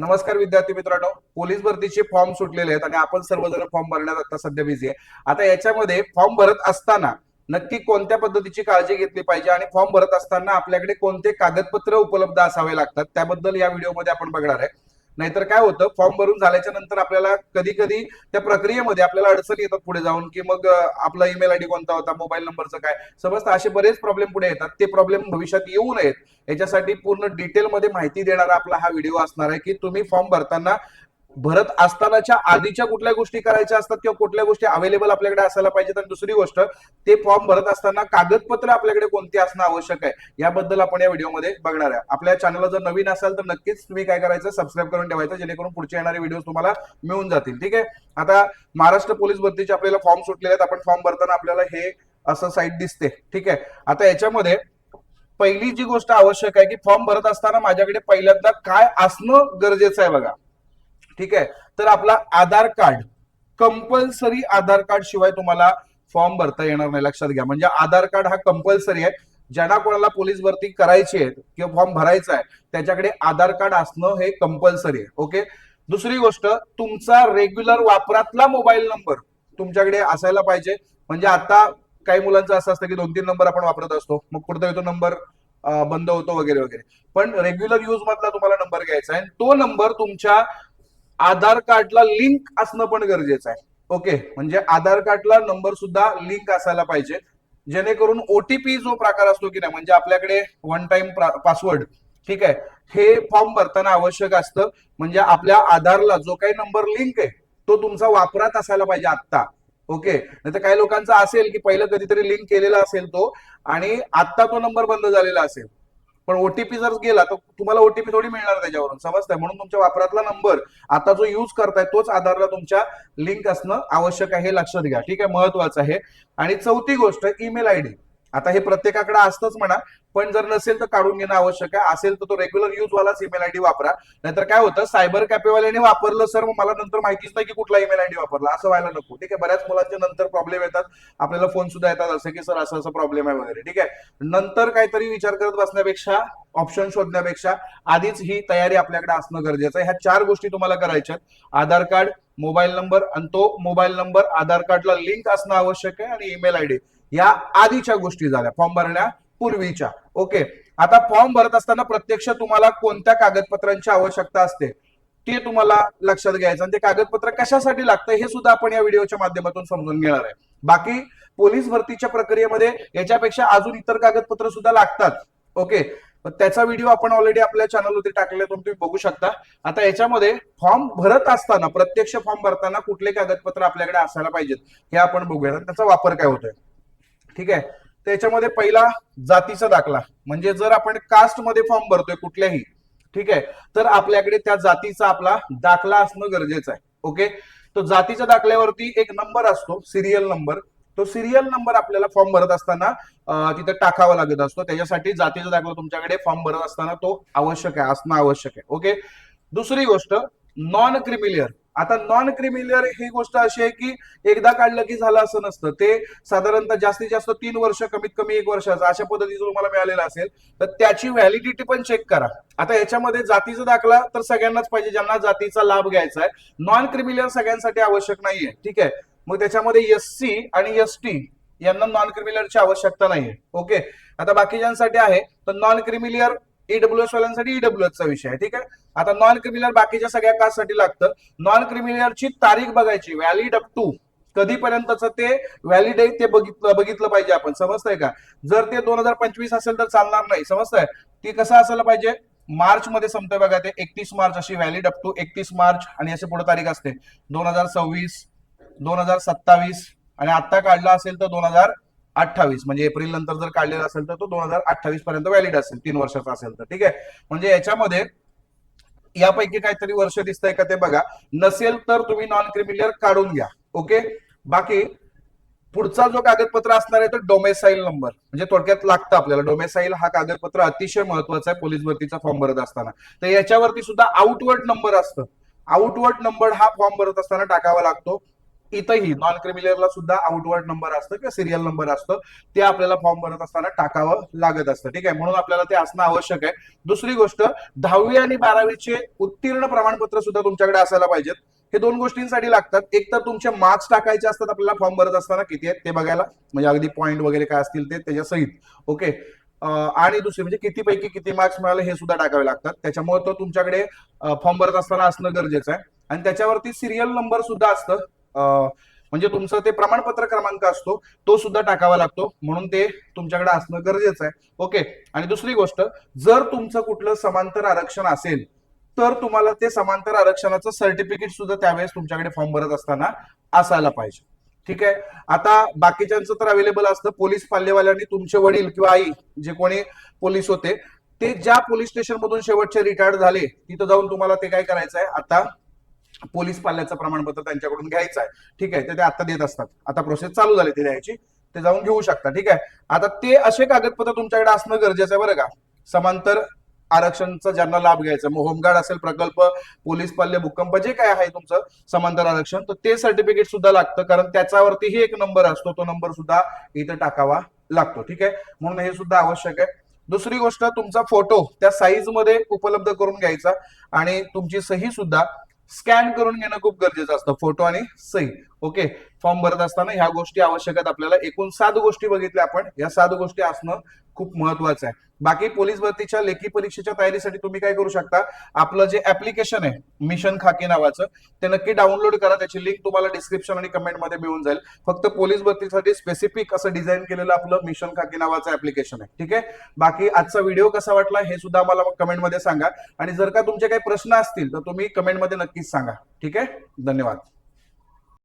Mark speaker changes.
Speaker 1: नमस्कार विद्यार्थी मित्रांनो. पोलीस भरतीचे फॉर्म सुटलेले आहेत आणि आपण सर्वजण फॉर्म भरण्यात आता सध्या बिझी आहे. आता याच्यामध्ये फॉर्म भरत असताना नक्की कोणत्या पद्धतीची काळजी घेतली पाहिजे आणि फॉर्म भरत असताना आपल्याकडे कोणते कागदपत्र उपलब्ध असावे लागतात त्याबद्दल या व्हिडिओमध्ये आपण बघणार आहे. नाहीतर काय होतं फॉर्म भरून झाल्याच्यानंतर आपल्याला कधी कधी त्या प्रक्रियेमध्ये आपल्याला अडचणी येतात पुढे जाऊन की मग आपला ईमेल आयडी कोणता होता मोबाईल नंबरचं काय? समजतं असे बरेच प्रॉब्लेम पुढे येतात. ते प्रॉब्लेम भविष्यात येऊ नयेत. याच्यासाठी पूर्ण डिटेलमध्ये माहिती देणारा आपला हा व्हिडिओ असणार आहे की तुम्ही फॉर्म भरताना भरत असतानाच्या आधीच्या कुठल्या गोष्टी करायच्या असतात किंवा कुठल्या गोष्टी अवेलेबल आपल्याकडे असायला पाहिजेत? आणि दुसरी गोष्ट ते फॉर्म भरत असताना कागदपत्र आपल्याकडे कोणती असणं आवश्यक आहे? याबद्दल आपण या व्हिडिओमध्ये बघणार आहे. आपल्या चॅनलला जर नवीन असाल तर नक्कीच तुम्ही काय करायचं? सबस्क्राईब करून ठेवायचं जेणेकरून पुढचे येणारे व्हिडिओ तुम्हाला मिळून जातील. ठीक आहे? आता महाराष्ट्र पोलीस भरतीचे आपल्याला फॉर्म सुटलेले आहेत. आपण फॉर्म भरताना आपल्याला हे असं साईट दिसते. ठीक आहे? आता याच्यामध्ये पहिली जी गोष्ट आवश्यक आहे की फॉर्म भरत असताना माझ्याकडे पहिल्यांदा काय असणं गरजेचं आहे बघा. ठीक आहे? तर आपला Aadhaar card compulsory Aadhaar card शिवाय तुम्हाला फॉर्म भरता येणार नाही लक्षात घ्या. म्हणजे आधार कार्ड हा कंपल्सरी आहे. ज्यांना कोणाला पोलीस भरती करायची आहे किंवा फॉर्म भरायचा आहे त्याच्याकडे आधार कार्ड असणं हे कंपल्सरी आहे. ओके? दुसरी गोष्ट तुमचा रेग्युलर वापरातला मोबाईल नंबर तुमच्याकडे असायला पाहिजे. म्हणजे आता काही मुलांचं असं असतं की दोन तीन नंबर आपण वापरत असतो. मग पुढचा तो नंबर बंद होतो वगैरे वगैरे. पण रेग्युलर यूज मधला तुम्हाला नंबर घ्यायचा आहे. आणि तो नंबर तुमच्या आधार कार्डला लिंक असणं पण गरजेचं आहे. ओके? म्हणजे आधार कार्डला नंबर सुद्धा लिंक असायला पाहिजे. जेणेकरून ओटीपी जो प्रकार असतो की नाही म्हणजे आपल्याकडे वन टाइम पासवर्ड ठीक आहे? हे फॉर्म भरताना आवश्यक असतं. म्हणजे आपल्या आधारला जो काही नंबर लिंक आहे तो तुमचा वापरात असायला पाहिजे आत्ता. ओके? नाही तर काही लोकांचा असेल की पहिलं कधीतरी लिंक केलेला असेल तो आणि आत्ता तो नंबर बंद झालेला असेल. पण ओटीपी जर गेला तर तुम्हाला ओटीपी थोडी मिळणार त्याच्यावरून समजतंय? म्हणून तुमच्या वापरातला नंबर आता जो युज करताय तोच आधारला तुमच्या लिंक असणं आवश्यक आहे हे लक्षात घ्या. ठीक आहे? महत्वाचं आहे. आणि चौथी गोष्ट ईमेल आयडी आता हे प्रत्येकाकडे असतंच म्हणा पण जर नसेल तर काढून घेणं आवश्यक आहे. असेल तर तो रेग्युलर यूज वालाच ईमेल आयडी वापरा. नाहीतर काय होतं सायबर कॅफेवाल्याने वापरलं सर मग मला नंतर माहितीच नाही की कुठला ईमेल आयडी वापरला. असं व्हायला नको. ठीक आहे बऱ्याच मुलांचे नंतर प्रॉब्लेम येतात. आपल्याला फोन सुद्धा येतात असं की सर असं असं प्रॉब्लेम आहे वगैरे. ठीक आहे. नंतर काहीतरी विचार करत बसण्यापेक्षा ऑप्शन शोधण्यापेक्षा आधीच ही तयारी आपल्याकडे असणं गरजेचं आहे. ह्या चार गोष्टी तुम्हाला करायच्या आधार कार्ड मोबाईल नंबर आणि तो मोबाईल नंबर आधार कार्डला लिंक असणं आवश्यक आहे आणि ईमेल आयडी या आधीच्या गोष्टी झाल्या फॉर्म भरण्यापूर्वीच्या ओके आता फॉर्म भरत असताना प्रत्यक्ष तुम्हाला कोणत्या कागदपत्रांची आवश्यकता असते ते तुम्हाला लक्षात घ्यायचं आणि ते कागदपत्र कशासाठी लागतं हे सुद्धा आपण या व्हिडिओच्या माध्यमातून समजून घेणार आहे. बाकी पोलीस भरतीच्या प्रक्रियेमध्ये याच्यापेक्षा अजून इतर कागदपत्र सुद्धा लागतात. ओके त्याचा व्हिडिओ आपण ऑलरेडी आपल्या चॅनलवरती टाकलेला तुम्ही बघू शकता. आता याच्यामध्ये फॉर्म भरत असताना प्रत्यक्ष फॉर्म भरताना कुठले कागदपत्र आपल्याकडे असायला पाहिजेत हे आपण बघूया त्याचा वापर काय होतोय? ठीक आहे? त्याच्यामध्ये पहिला जातीचा दाखला. म्हणजे जर आपण कास्टमध्ये फॉर्म भरतोय कुठल्याही ठीक आहे? तर आपल्याकडे त्या जातीचा आपला दाखला असणं गरजेचं आहे. ओके? तो जातीच्या दाखल्यावरती एक नंबर असतो सिरियल नंबर तो सिरियल नंबर आपल्याला फॉर्म भरत असताना तिथे टाकावा लागत असतो. त्याच्यासाठी जातीचा दाखला तुमच्याकडे फॉर्म भरत असताना तो आवश्यक आहे असणं आवश्यक आहे. ओके? दुसरी गोष्ट नॉन क्रिमिलियर आता नॉन क्रिमिलियर ही गोष्ट अशी आहे की एकदा काढलं की झालं असं नसतं. ते साधारणतः जास्तीत जास्त तीन वर्ष कमीत कमी एक वर्षाचं अशा पद्धतीचं तुम्हाला मिळालेलं असेल तर त्याची व्हॅलिडिटी पण चेक करा. आता याच्यामध्ये जातीचा दाखला तर सगळ्यांनाच पाहिजे ज्यांना जातीचा लाभ घ्यायचा आहे. नॉन क्रिमिलियर सगळ्यांसाठी आवश्यक नाहीये ठीक आहे? मग त्याच्यामध्ये एस सी आणि एस टी यांना नॉन क्रिमिलियरची आवश्यकता नाहीये ओके? आता बाकीच्यांसाठी आहे तर नॉन क्रिमिलियर ईडब्ल्यूएस वाल्यांसाठी ईडब्ल्यूएस चा विषय आहे ठीक आहे? आता नॉन क्रिमिनल बाकीच्या सगळ्या कास्टसाठी लागतं. नॉन क्रिमिनलची तारीख बघायची व्हॅलिड अप टू कधीपर्यंतच ते व्हॅलिड आहे ते बघितलं बघितलं पाहिजे आपण समजतंय का? जर ते दोन हजार पंचवीस असेल तर चालणार नाही समजतंय? ती कसं असायला पाहिजे? मार्च मध्ये संपतंय बघा ते एकतीस मार्च अशी व्हॅलिड अप टू एकतीस मार्च आणि अशी पुढे तारीख असते. दोन हजार सव्वीस दोन हजार सत्तावीस आणि आता काढला असेल तर दोन हजार अठ्ठावीस म्हणजे एप्रिल नंतर जर काढलेला असेल तर तो दोन हजार अठ्ठावीस पर्यंत व्हॅलिड असेल तीन वर्षाचा असेल तर. ठीक आहे? म्हणजे याच्यामध्ये यापैकी काहीतरी वर्ष दिसतंय का ते बघा. नसेल तर तुम्ही नॉन क्रिमिलियर काढून घ्या. ओके? बाकी पुढचा जो कागदपत्र असणार आहे तो डोमेसाईल नंबर म्हणजे थोडक्यात लागतं आपल्याला. डोमेसाईल हा कागदपत्र अतिशय महत्त्वाचा आहे पोलीस भरतीचा फॉर्म भरत असताना. तर याच्यावरती सुद्धा आउटवर्ड नंबर असतं. आउटवर्ड नंबर हा फॉर्म भरत असताना टाकावा लागतो. इथंही नॉन क्रिमिलियरला सुद्धा आउटवर्ड नंबर असतं किंवा सिरियल नंबर असतं. ते आपल्याला फॉर्म भरत असताना टाकावं लागत असतं. ठीक आहे? म्हणून आपल्याला ते असणं आवश्यक आहे. दुसरी गोष्ट दहावी आणि बारावीचे उत्तीर्ण प्रमाणपत्र सुद्धा तुमच्याकडे असायला पाहिजेत. हे दोन गोष्टींसाठी लागतात. एक तर तुमचे मार्क्स टाकायचे असतात आपल्याला फॉर्म भरत असताना किती आहेत ते बघायला. म्हणजे अगदी पॉईंट वगैरे काय असतील ते त्याच्या सहित. ओके? आणि दुसरे म्हणजे किती पैकी किती मार्क्स मिळाले हे सुद्धा टाकावे लागतात. त्याच्यामुळे तो तुमच्याकडे फॉर्म भरत असताना असणं गरजेचं आहे. आणि त्याच्यावरती सिरियल नंबर सुद्धा असतं. म्हणजे तुमचं ते प्रमाणपत्र क्रमांक असतो तो सुद्धा टाकावा लागतो. म्हणून ते तुमच्याकडे असणं गरजेचं आहे. ओके. आणि दुसरी गोष्ट जर तुमचं कुठलं समांतर आरक्षण असेल तर तुम्हाला ते समांतर आरक्षणाचं सर्टिफिकेट सुद्धा त्यावेळेस तुमच्याकडे फॉर्म भरत असताना असायला पाहिजे. ठीक आहे? आता बाकीच्यांचं तर अवेलेबल असतं. पोलीस पाल्यवाल्यांनी तुमचे वडील किंवा आई जे कोणी पोलीस होते ते ज्या पोलीस स्टेशन मधून शेवटचे रिटायर्ड झाले तिथं जाऊन तुम्हाला ते काय करायचं आहे आता पोलीस पाल्याचं प्रमाणपत्र त्यांच्याकडून घ्यायचं आहे ठीक आहे ते ते आता देत असतात. आता प्रोसेस चालू झाली ती द्यायची ते जाऊन घेऊ शकता. ठीक आहे? आता ते असे कागदपत्र तुमच्याकडे असणं गरजेचं आहे बरं का? समांतर आरक्षणचा ज्यांना लाभ घ्यायचा मग होमगार्ड असेल प्रकल्प पोलीस पाल्य भूकंप जे काय आहे तुमचं समांतर आरक्षण तर ते सर्टिफिकेट सुद्धा लागतं. कारण त्याच्यावरतीही एक नंबर असतो तो नंबर सुद्धा इथं टाकावा लागतो. ठीक आहे? म्हणून हे सुद्धा आवश्यक आहे. दुसरी गोष्ट तुमचा फोटो त्या साईजमध्ये उपलब्ध करून घ्यायचा आणि तुमची सही सुद्धा स्कॅन करून घेणं खूप गरजेचं असतं फोटो आणि सही. ओके? फॉर्म भरत असताना ह्या गोष्टी आवश्यक आहेत आपल्याला. एकूण सात गोष्टी बघितल्या आपण. या सात गोष्टी असणं खूप महत्वाचं आहे. बाकी पोलीस भरतीच्या लेखी परीक्षेच्या तयारीसाठी तुम्ही काय करू शकता? आपलं जे ऍप्लिकेशन आहे मिशन खाकी नावाचं ते नक्की डाउनलोड करा. त्याची लिंक तुम्हाला डिस्क्रिप्शन आणि कमेंटमध्ये मिळून जाईल. फक्त पोलीस भरतीसाठी स्पेसिफिक असं डिझाईन केलेलं आपलं मिशन खाकी नावाचं ऍप्लिकेशन आहे. ठीक आहे? बाकी आजचा व्हिडिओ कसा वाटला हे सुद्धा मला कमेंटमध्ये सांगा. आणि जर का तुमचे काही प्रश्न असतील तर तुम्ही कमेंटमध्ये नक्कीच सांगा. ठीक आहे? धन्यवाद.